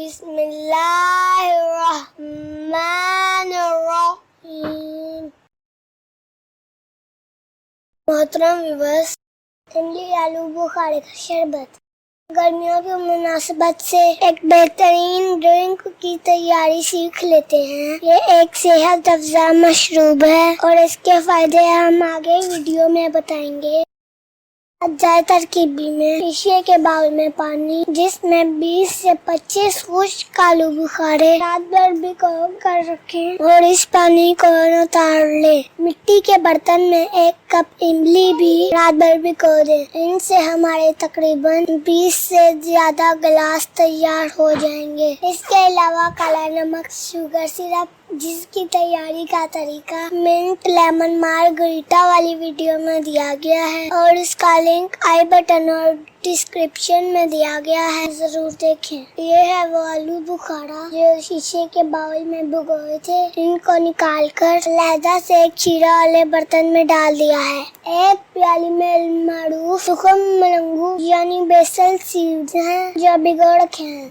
बिस्मिल्लाहिर्रहमानिर्रहीम मोहतरम विवश इमली आलू बुखारे का शरबत। गर्मियों की मुनासिबत से एक बेहतरीन ड्रिंक की तैयारी सीख लेते हैं। ये एक सेहत अफजा मशरूब है और इसके फ़ायदे हम आगे वीडियो में बताएँगे। अज्जाए तरकीबी में शीशे के बाउल में पानी, जिसमें 20 से 25 खुश्क आलू बुखारे रात भर भी कर रखें और इस पानी को उतार ले। मिट्टी के बर्तन में एक कप इमली भी रात भर भी दें। इनसे हमारे तकरीबन 20 से ज़्यादा गिलास तैयार हो जाएँगे। इसके अलावा काला नमक, शुगर सिरप जिसकी तैयारी का तरीका मिंट लेमन मार्गरीटा वाली वीडियो में दिया गया है और इसका लिंक आई बटन और डिस्क्रिप्शन में दिया गया है, ज़रूर देखें। ये है वो आलू बुखारा, जो शीशे के बाउल में भुगोए थे। इनको निकाल कर लहदा से एक चीरा वाले बर्तन में डाल दिया है। एक प्याली में मरूफ सुखम मलंगू यानी बेसल सीड्स हैं, जो भिगो रखे हैं।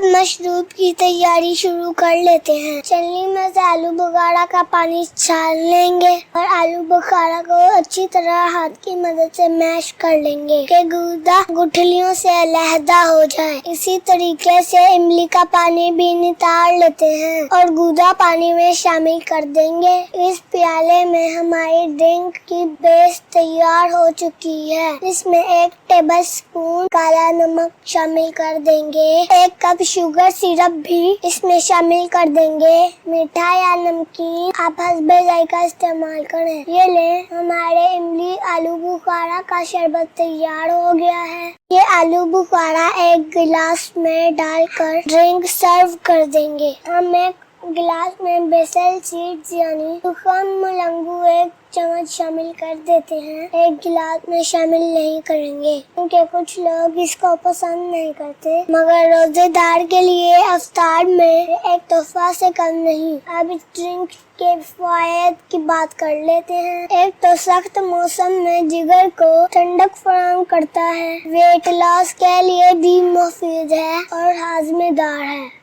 अब मशरूब की तैयारी शुरू कर लेते हैं। चलनी में से आलू बुखारा का पानी छान लेंगे और आलू बुखारा को अच्छी तरह हाथ की मदद से मैश कर लेंगे। कि गुदा गुठलियों से अलहदा हो जाए। इसी तरीके से इमली का पानी भी नितार लेते हैं और गुदा पानी में शामिल कर देंगे। इस प्याले में हमारी ड्रिंक की बेस तैयार हो चुकी है। इसमें एक टेबल स्पून काला नमक शामिल कर देंगे। एक कप शुगर सिरप भी इसमें शामिल कर देंगे। मीठा या नमकीन आप हसबे जायका इस्तेमाल करें। ये ले, हमारे इमली आलू बुखारा का शरबत तैयार हो गया है। ये आलू बुखारा एक गिलास में डालकर ड्रिंक सर्व कर देंगे। हम एक गिलास में बेसल सीड्स यानी सुखम मुलंगू एक चम्मच शामिल कर देते हैं। एक गिलास में शामिल नहीं करेंगे, क्योंकि कुछ लोग इसको पसंद नहीं करते। मगर रोजेदार के लिए अफ्तार में एक तोहफा से कम नहीं। अब इस ड्रिंक के फायद की बात कर लेते हैं। एक तो सख्त मौसम में जिगर को ठंडक फराम करता है। वेट लॉस के लिए भी मुफीद है और हाजमेदार है।